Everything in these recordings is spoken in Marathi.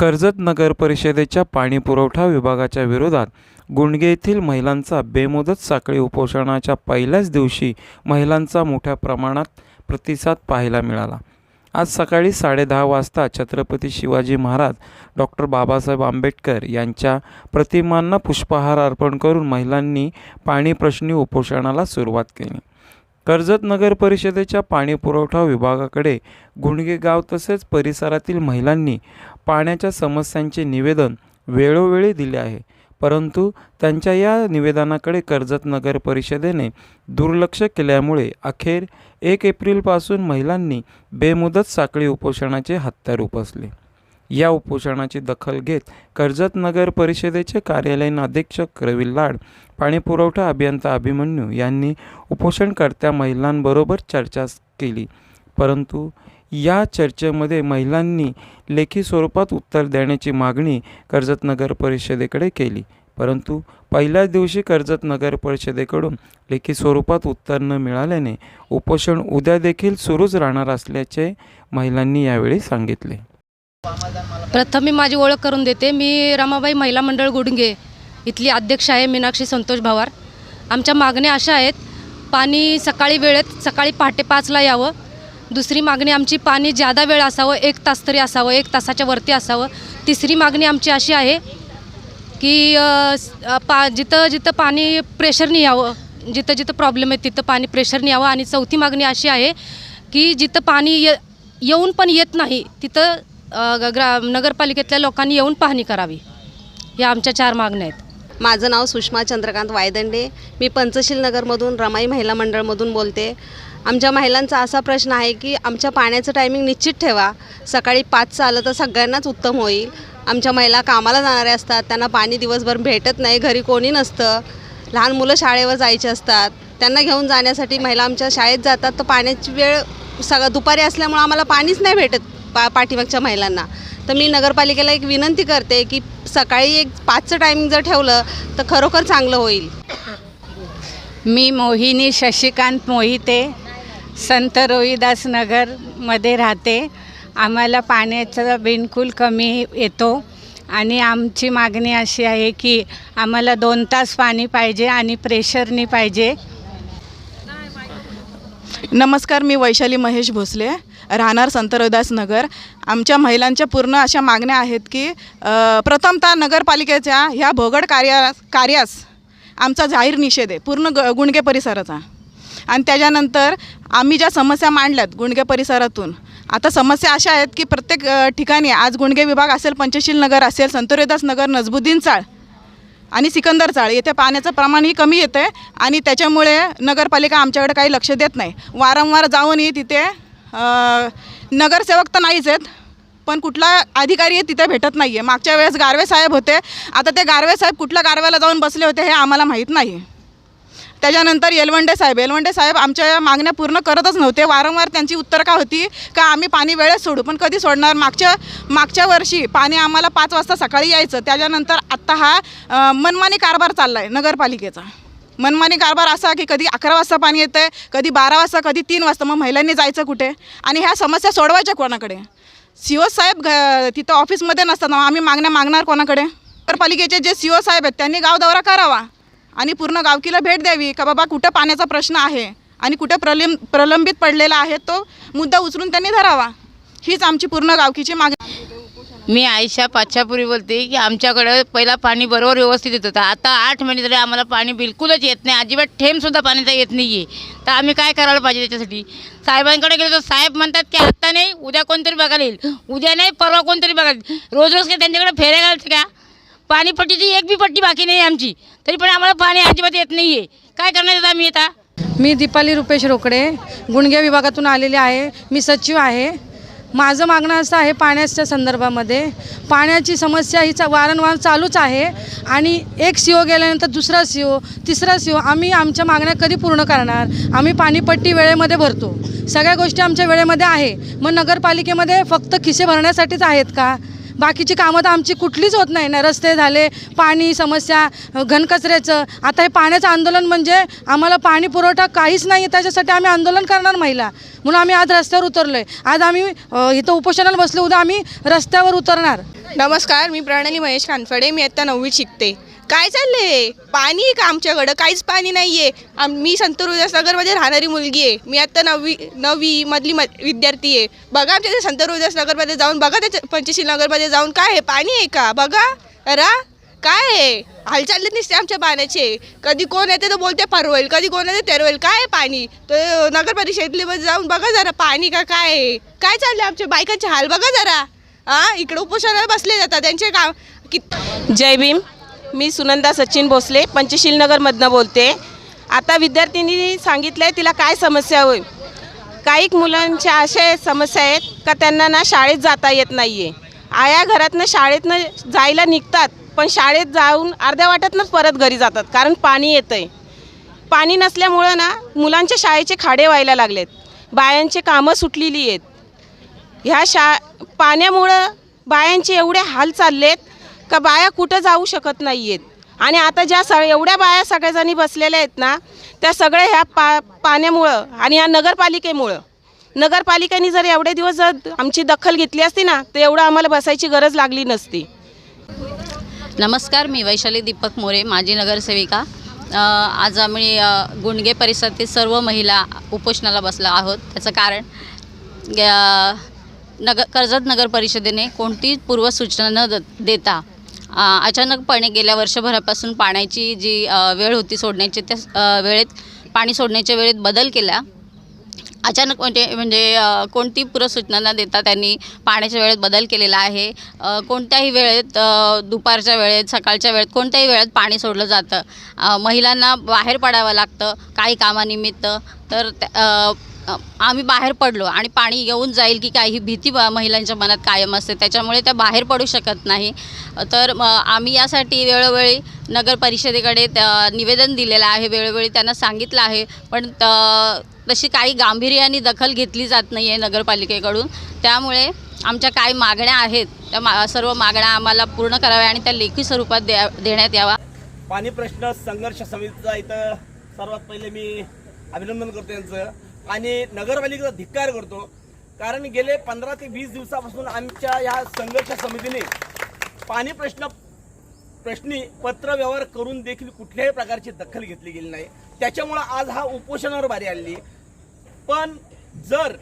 कर्जत नगर परिषदेच्या पाणीपुरवठा विभागाच्या विरोधात गुंडगे येथील महिलांचा बेमुदत साखळी उपोषणाच्या पहिल्याच दिवशी महिलांचा मोठ्या प्रमाणात प्रतिसाद पाहायला मिळाला. आज सकाळी साडेदहा वाजता छत्रपती शिवाजी महाराज डॉक्टर बाबासाहेब आंबेडकर यांच्या प्रतिमांना पुष्पहार अर्पण करून महिलांनी पाणी प्रश्नी उपोषणाला सुरुवात केली. कर्जत नगर परिषदेच्या पाणीपुरवठा विभागाकडे गुणगे गाव तसेच परिसरातील महिलांनी पाण्याच्या समस्यांचे निवेदन वेळोवेळी दिले आहे. परंतु त्यांच्या या निवेदनाकडे कर्जत नगर परिषदेने दुर्लक्ष केल्यामुळे अखेर एक एप्रिलपासून महिलांनी बेमुदत साखळी उपोषणाचे हत्यार उपसले. या उपोषणाची दखल घेत कर्जत नगर परिषदेचे कार्यालयीन अधीक्षक रवी लाड पाणीपुरवठा अभियंता अभिमन्यू यांनी उपोषणकर्त्या महिलांबरोबर चर्चा केली. परंतु या चर्चेमध्ये महिलांनी लेखी स्वरूपात उत्तर देण्याची मागणी कर्जत नगर परिषदेकडे केली. परंतु पहिल्याच दिवशी कर्जत नगर परिषदेकडून लेखी स्वरूपात उत्तर न मिळाल्याने उपोषण उद्या देखील सुरूच राहणार असल्याचे महिलांनी यावेळी सांगितले. प्रथम मी माझी ओळख करून देते. मी रमाबाई महिला मंडळ गुडगे इथली अध्यक्ष आहे मीनाक्षी संतोष भवार. आमच्या मागण्या अशा आहेत पाणी सकाळी वेळेत सकाळी पहाटे पाचला यावं. दुसरी मागणी आमची पाणी जादा वेळ असावं एक तास तरी असावं एक तासाच्या वरती असावं. तिसरी मागणी आमची अशी आहे की पा जिथं जिथं पाणी प्रेशरने यावं जिथं जिथं प्रॉब्लेम आहे तिथं पाणी प्रेशर यावं. आणि चौथी मागणी अशी आहे की जिथं पाणी ये येऊन पण येत नाही तिथं ग- ग्रा नगरपालिकेतल्या लोकांनी येऊन पाहणी करावी. या आमच्या चार मागण्या आहेत. माझं नाव सुषमा चंद्रकांत वायदंडे. मी पंचशील नगरमधून रमाई महिला मंडळमधून बोलते. आमच्या महिलांचा असा प्रश्न आहे की आमच्या पाण्याचं टायमिंग निश्चित ठेवा. सकाळी पाचचं आलं तर सगळ्यांनाच उत्तम होईल. आमच्या महिला कामाला जाणाऱ्या असतात त्यांना पाणी दिवसभर भेटत नाही घरी कोणी नसतं. लहान मुलं शाळेवर जायचे असतात. त्यांना घेऊन जाण्यासाठी महिला आमच्या शाळेत जातात तर पाण्याची वेळ सगळं दुपारी असल्यामुळं आम्हाला पाणीच नाही भेटत पा पाठीमागच्या महिलांना. तर मी नगरपालिकेला एक विनंती करते की सकाळी एक पाचचं टायमिंग जर ठेवलं तर खरोखर चांगलं होईल. मी मोहिनी शशिकांत मोहिते. संत रोहिदास नगरमध्ये राहते. आम्हाला पाण्याचा बिनकुल कमी येतो. आणि आमची मागणी अशी आहे की आम्हाला दोन तास पाणी पाहिजे आणि प्रेशरनी पाहिजे. नमस्कार मी वैशाली महेश भोसले राहणार संत रोहिदास नगर. आमच्या महिलांच्या पूर्ण अशा मागण्या आहेत की प्रथमतः नगरपालिकेच्या ह्या भोगड कार्या कार्यास आमचा जाहीर निषेध आहे पूर्ण ग गुणगे परिसराचा. आणि त्याच्यानंतर आम्ही ज्या समस्या मांडल्यात गुणगे परिसरातून आता समस्या अशा आहेत की प्रत्येक ठिकाणी आज गुणगे विभाग असेल पंचशील नगर असेल संतोरेदास नगर नजबुद्दीन चाळ आणि सिकंदर चाळ येथे पाण्याचं प्रमाणही कमी येतं आहे आणि त्याच्यामुळे नगरपालिका आमच्याकडे काही लक्ष देत नाही. वारंवार जाऊनही तिथे नगरसेवक तर नाहीच आहेत पण कुठला अधिकारी तिथे भेटत नाही आहे मागच्या वेळेस गारवे साहेब होते. आता ते गारवे साहेब कुठल्या गारव्याला जाऊन बसले होते हे आम्हाला माहीत नाही. त्याच्यानंतर येलवंडे साहेब येलवंडे साहेब आमच्या मागण्या पूर्ण करतच नव्हते. वारंवार त्यांची उत्तर का होती? का आम्ही पाणी वेळेत सोडू? पण कधी सोडणार? मागच्या मागच्या वर्षी पाणी आम्हाला पाच वाजता सकाळी यायचं. त्याच्यानंतर आत्ता हा मनमानी कारभार चालला आहे नगरपालिकेचा. मनमानी कारभार असा की कधी अकरा वाजता पाणी येतं आहे कधी बारा वाजता कधी तीन वाजता. मग महिलांनी जायचं कुठे? आणि ह्या समस्या सोडवायच्या कोणाकडे? सी ओ साहेब घ तिथं ऑफिसमध्ये नसतात. आम्ही मागण्या मागणार कोणाकडे? नगरपालिकेचे जे सी ओ साहेब आहेत त्यांनी गाव दौरा करावा. आणि पूर्ण गावकीला भेट द्यावी का बाबा कुठं पाण्याचा प्रश्न आहे आणि कुठं प्रलिम प्रलंबित पडलेला आहे तो मुद्दा उचलून त्यांनी धरावा. हीच आमची पूर्ण गावकीची मागणी. मी आयशा पाच्छापुरी बोलते की आमच्याकडं पहिला पाणी बरोबर व्यवस्थित येत होतं. आता आठ महिने तरी आम्हाला पाणी बिलकुलच येत नाही. अजिबात थेंबसुद्धा पाण्याचा येत नाही आहे तर आम्ही काय करायला पाहिजे त्याच्यासाठी? साहेबांकडे गेलो तर साहेब म्हणतात की आत्ता नाही उद्या कोणतरी बघायला येईल. उद्या नाही परवा कोणतरी बघायला रोज रोज काय त्यांच्याकडे फेऱ्या घालते का? पाणीपट्टीची एक बी पट्टी बाकी नाही आमची. तरी पण आम्हाला पाणी अजिबात येत नाही आहे काय करणार आहेत आम्ही आता? मी दीपाली रुपेश रोकडे गुणग्या विभागातून आलेले आहे. मी सचिव आहे. माझं मागणं असं आहे पाण्याच्या संदर्भामध्ये. पाण्याची समस्या ही चा वारंवार चालूच आहे. आणि एक सी ओ गेल्यानंतर दुसरा सी ओ तिसरा सी ओ आम्ही आमच्या मागण्या कधी पूर्ण करणार? आम्ही पाणीपट्टी वेळेमध्ये भरतो. सगळ्या गोष्टी आमच्या वेळेमध्ये आहे. मग नगरपालिकेमध्ये फक्त खिसे भरण्यासाठीच आहेत का? बाकीची कामं तर आमची कुठलीच होत नाही. ना रस्ते झाले पाणी समस्या घनकचऱ्याचं. आता हे पाण्याचं आंदोलन म्हणजे आम्हाला पाणी पुरवठा काहीच नाही आहे त्याच्यासाठी आम्ही आंदोलन करणार महिला. म्हणून आम्ही आज रस्त्यावर उतरलो आहे आज आम्ही इथं उपोषणाला बसलो उद्या आम्ही रस्त्यावर उतरणार. नमस्कार मी प्रणाली महेश कानफडे. मी आता नववीत शिकते. काय चाललंय? पाणी आहे का आमच्याकडं? काहीच पाणी नाही आहे आम मी संत नगरमध्ये राहणारी मुलगी आहे. मी आत्ता नववी नववी मधली म विद्यार्थी आहे. बघा आमच्या ते संत नगरमध्ये जाऊन बघा त्याच्या पंचशील नगरमध्ये जाऊन काय आहे? पाणी आहे का? बघा. अरा काय आहे? हालचाल नसते आमच्या पाण्याचे. कधी कोण येते तर बोलते परवेल कधी कोण येते तेरवेल. काय आहे पाणी? तर नगर परिषदेमध्ये जाऊन बघा जरा पाणी का काय आहे? काय चाललं आमच्या बायकांचे हाल? बघा जरा. हां इकडे उपोषणाला बसले जातात. त्यांचे काम कित जय भीम. मी सुनंदा सचिन भोसले पंचशील नगरमधनं बोलते. आता विद्यार्थिनी सांगितलं आहे तिला काय समस्या होईल? काही मुलांच्या अशा समस्या आहेत का त्यांना ना शाळेत जाता येत नाही आहे आया घरातनं शाळेतनं जायला निघतात पण शाळेत जाऊन अर्ध्या वाटातनंच परत घरी जातात कारण पाणी येतं आहे पाणी नसल्यामुळं ना मुलांच्या शाळेचे खाडे व्हायला लागलेत. बायांचे कामं सुटलेली आहेत. ह्या शा पाण्यामुळं बायांचे एवढे हाल चाललेत का बाया कुठं जाऊ शकत नाही आहेत आणि आता ज्या स एवढ्या बाया सगळ्याजणी बसलेल्या आहेत ना त्या सगळ्या ह्या पा पाण्यामुळं आणि ह्या नगरपालिकेमुळं. नगरपालिकेने जर एवढे दिवस जर आमची दखल घेतली असती ना तर एवढं आम्हाला बसायची गरज लागली नसती. नमस्कार मी वैशाली दीपक मोरे माजी नगरसेविका. आज आम्ही गुंडगे परिसरातील सर्व महिला उपोषणाला बसलो आहोत. त्याचं कारण नगर कर्जत नगर परिषदेने कोणतीच पूर्वसूचना न द देता अचानकपणे गेल्या वर्षभरापासून पाण्याची जी वेळ होती सोडण्याची त्या वेळेत पाणी सोडण्याच्या वेळेत बदल केला. अचानक म्हणजे म्हणजे कोणती पूर्वसूचना न देता त्यांनी पाण्याच्या वेळेत बदल केलेला आहे? कोणत्याही वेळेत दुपारच्या वेळेत सकाळच्या वेळेत कोणत्याही वेळेत पाणी सोडलं जातं? महिलांना बाहेर पडावं लागतं काही कामानिमित्त. तर त्या- आम्ही बाहेर पडलो आणि पाणी येऊन जाईल की काही भीती महिलांच्या मनात कायम असते. त्याच्यामुळे त्या बाहेर पडू शकत नाही. तर आम्ही यासाठी वेळोवेळी नगर परिषदेकडे त्या निवेदन दिलेलं आहे. वेळोवेळी त्यांना सांगितलं आहे. पण त- तशी काही गांभीर्याने दखल घेतली जात नाही आहे नगरपालिकेकडून. त्यामुळे आमच्या काही मागण्या आहेत. त्या मा सर्व मागण्या आम्हाला पूर्ण कराव्या आणि त्या लेखी स्वरूपात द्या देण्यात यावा पाणी प्रश्न संघर्ष समितीचा इथं सर्वात पहिले मी अभिनंदन करतो यांचं. आणि नगरपालिकेचा धिक्कार करतो. कारण गेले पंधरा ते वीस दिवसापासून आमच्या या संघर्ष समितीने पाणी प्रश्न प्रश्नी पत्रव्यवहार करून देखील कुठल्याही प्रकारची दखल घेतली गेली नाही. त्याच्यामुळं आज हा उपोषणावर बारी आली पण जर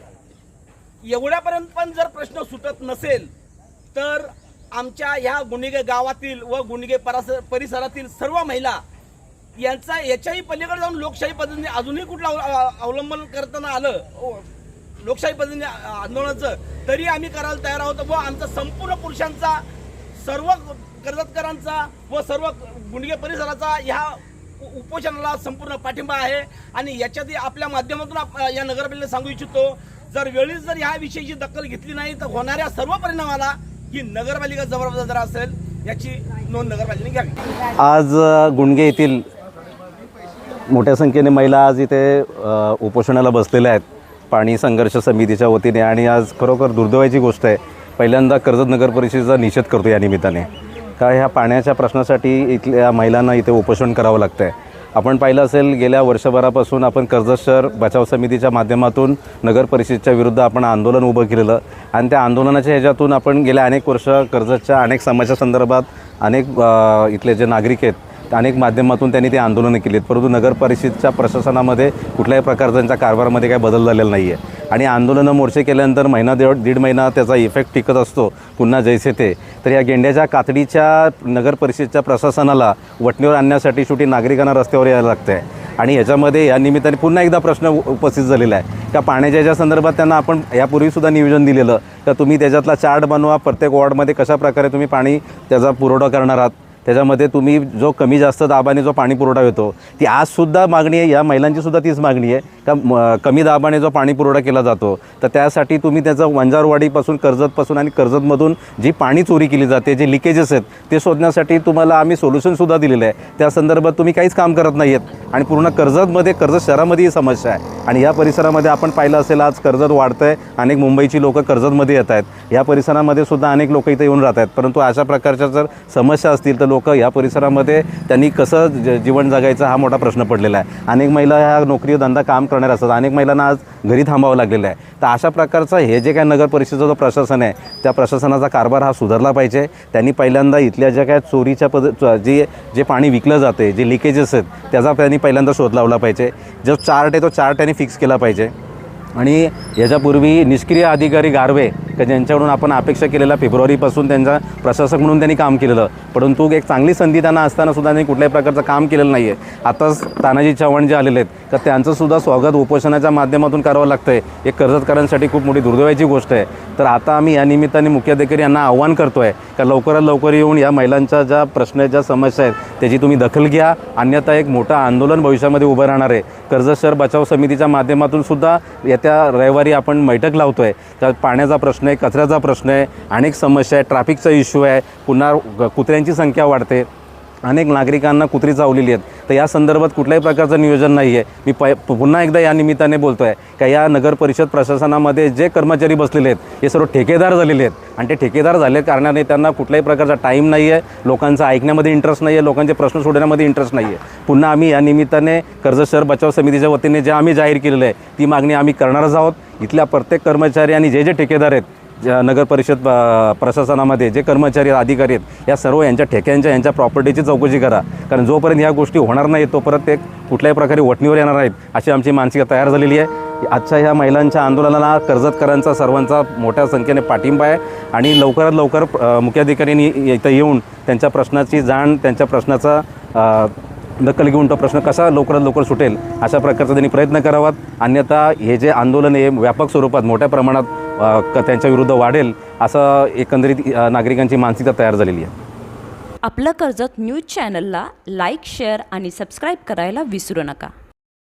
एवढ्यापर्यंत पण जर प्रश्न सुटत नसेल तर आमच्या ह्या गुणिगे गावातील व गुन्हेगार परासर परिसरातील सर्व महिला यांचा याच्याही पलीकडे जाऊन लोकशाही पद्धतीने अजूनही कुठलं अव- अव- अवलंबन करताना आलं ओ, लोकशाही पद्धतीने आंदोलनाचं तरी आम्ही करायला तयार आहोत. व आमचा संपूर्ण पुरुषांचा सर्व कर्जतकरांचा व सर्व गुंडगे परिसराचा ह्या उपोषणाला संपूर्ण पाठिंबा आहे. आणि याच्यातही आपल्या माध्यमातून आप- या नगरपालिकेला सांगू इच्छितो जर वेळीच जर ह्या विषयीची दखल घेतली नाही तर होणाऱ्या सर्व परिणामाला ही नगरपालिका जबाबदार असेल याची नोंद नगरपालिकेने घ्यावी. आज गुंडगे येथील मोठ्या संख्येने महिला आज इथे उपोषणाला बसलेल्या आहेत. पाणी संघर्ष समितीच्या वतीने आणि आज खरोखर दुर्दैवाची गोष्ट आहे. पहिल्यांदा कर्जत नगर परिषदेचा निषेध करतो या निमित्ताने. का ह्या पाण्याच्या प्रश्नासाठी इथल्या महिलांना इथे उपोषण करावं लागतं आहे आपण पाहिलं असेल गेल्या वर्षभरापासून आपण कर्जत शहर बचाव समितीच्या माध्यमातून नगर परिषदेच्या विरुद्ध आपण आंदोलन उभं केलेलं. आणि त्या आंदोलनाच्या ह्याच्यातून आपण गेल्या अनेक वर्ष कर्जतच्या अनेक समाजासंदर्भात अनेक इथले जे नागरिक आहेत अनेक माध्यमातून त्यांनी ते आंदोलनं केली आहेत परंतु नगर परिषदच्या प्रशासनामध्ये कुठल्याही प्रकारचा त्यांच्या कारभारामध्ये काही बदल झालेला नाही आहे आणि आंदोलनं मोर्चे केल्यानंतर महिना दीड दीड महिना त्याचा इफेक्ट टिकत असतो. पुन्हा जैसे ते. तर या गेंड्याच्या कातडीच्या नगर परिषदेच्या प्रशासनाला वटणीवर आणण्यासाठी शेवटी नागरिकांना रस्त्यावर यायला लागतं आहे आणि याच्यामध्ये या निमित्ताने पुन्हा एकदा प्रश्न उपस्थित झालेला आहे. का पाण्याच्या ज्या संदर्भात त्यांना आपण यापूर्वीसुद्धा नियोजन दिलेलं का तुम्ही त्याच्यातला चार्ट बनवा. प्रत्येक वॉर्डमध्ये कशा प्रकारे तुम्ही पाणी त्याचा पुरवठा करणार आहात? त्याच्यामध्ये तुम्ही जो कमी जास्त दाबाने जो पाणी पुरवठा होतो ती आजसुद्धा मागणी आहे या महिलांची सुद्धा तीच मागणी आहे का म- कमी दाबाने जो पाणी पुरवठा केला जातो तर त्यासाठी तुम्ही त्याचं वंजारवाडीपासून कर्जतपासून आणि कर्जतमधून जी पाणी चोरी केली जाते जे लिकेजेस आहेत ते शोधण्यासाठी तुम्हाला आम्ही सोल्युशनसुद्धा दिलेलं आहे. त्या संदर्भात तुम्ही काहीच काम करत नाही आहेत आणि पूर्ण कर्जतमध्ये कर्जत शहरामध्ये ही समस्या आहे. आणि या परिसरामध्ये आपण पाहिलं असेल आज कर्जत वाढतं आहे अनेक मुंबईची लोकं कर्जतमध्ये येत आहेत. या परिसरामध्ये सुद्धा अनेक लोक इथे येऊन राहत आहेत. परंतु अशा प्रकारच्या जर समस्या असतील तर लोक या परिसरामध्ये त्यांनी कसं ज जीवन जगायचं हा मोठा प्रश्न पडलेला आहे. अनेक महिला ह्या नोकरी धंदा काम करणार असतात. अनेक महिलांना आज घरी थांबावं लागलेलं आहे. तर अशा प्रकारचं हे जे काय नगर परिषदेचं जो प्रशासन आहे त्या प्रशासनाचा कारभार हा सुधारला पाहिजे. त्यांनी पहिल्यांदा इथल्या ज्या काय चोरीच्या पद जे जे पाणी विकलं जाते जे लिकेजेस आहेत त्याचा त्यांनी पहिल्यांदा शोध लावला पाहिजे. जो चार्ट आहे तो चार्ट त्यांनी फिक्स केला पाहिजे. आणि याच्यापूर्वी निष्क्रिय अधिकारी गारवे का ज्यांच्याकडून आपण अपेक्षा केलेल्या फेब्रुवारीपासून त्यांचा प्रशासक म्हणून त्यांनी काम केलेलं. परंतु एक चांगली संधी त्यांना असताना सुद्धा त्यांनी कुठल्याही प्रकारचं काम केलेलं नाही आहे आताच तानाजी चव्हाण जे आलेले आहेत तर त्यांचंसुद्धा स्वागत उपोषणाच्या माध्यमातून करावं लागतं आहे एक कर्जतकरांसाठी खूप मोठी दुर्दैवाची गोष्ट आहे. तर आता आम्ही या निमित्ताने मुख्याधिकारी यांना आव्हान करतो आहे का लवकरात लवकर येऊन या महिलांच्या ज्या प्रश्न ज्या समस्या आहेत त्याची तुम्ही दखल घ्या. अन्यथा एक मोठं आंदोलन भविष्यामध्ये उभं राहणार आहे. कर्जत शहर बचाव समितीच्या माध्यमातून सुद्धा येत्या रविवारी आपण बैठक लावतो आहे त्यात पाण्याचा प्रश्न आहे कचऱ्याचा प्रश्न आहे अनेक समस्या आहे ट्रॅफिकचा इश्यू आहे पुन्हा कुत्र्यांची संख्या वाढते. अनेक नागरिकांना कुत्री चावलेली आहेत. तर या संदर्भात कुठल्याही प्रकारचं नियोजन नाही आहे. मी पै पुन्हा एकदा या निमित्ताने बोलतो आहे का या नगर परिषद प्रशासनामध्ये जे कर्मचारी बसलेले आहेत हे सर्व ठेकेदार झालेले आहेत. आणि ते ठेकेदार झाले कारणाने त्यांना कुठल्याही प्रकारचा टाईम नाही आहे लोकांचा ऐकण्यामध्ये इंटरेस्ट नाही आहे लोकांचे प्रश्न सोडण्यामध्ये इंटरेस्ट नाही आहे पुन्हा आम्ही या निमित्ताने कर्ज शहर बचाव समितीच्या वतीने जे आम्ही जाहीर केलेलं आहे ती मागणी आम्ही करणारच आहोत. इथल्या प्रत्येक कर्मचारी आणि जे जे ठेकेदार आहेत नगर परिषद प्रशासनामध्ये जे कर्मचारी अधिकारी आहेत या सर्व यांच्या ठेक्यांच्या यांच्या प्रॉपर्टीची चौकशी करा. कारण जोपर्यंत ह्या गोष्टी होणार नाही तोपर्यंत ते कुठल्याही प्रकारे वटणीवर येणार आहेत अशी आमची मानसिकता तयार झालेली आहे. आजच्या ह्या महिलांच्या आंदोलनाला कर्जतकरांचा सर्वांचा मोठ्या संख्येने पाठिंबा आहे आणि लवकरात लवकर मुख्याधिकाऱ्यांनी इथं येऊन त्यांच्या प्रश्नाची जाण त्यांच्या प्रश्नाचा दखल घेऊन तो प्रश्न कसा लवकरात लवकर सुटेल अशा प्रकारचा त्यांनी प्रयत्न करावात. अन्यथा हे जे आंदोलन हे व्यापक स्वरूपात मोठ्या प्रमाणात क- त्यांच्या विरुद्ध वाढेल असं एकंदरीत नागरिकांची मानसिकता तयार झालेली आहे. आपलं कर्जत न्यूज चॅनलला लाईक शेअर आणि सबस्क्राईब करायला विसरू नका.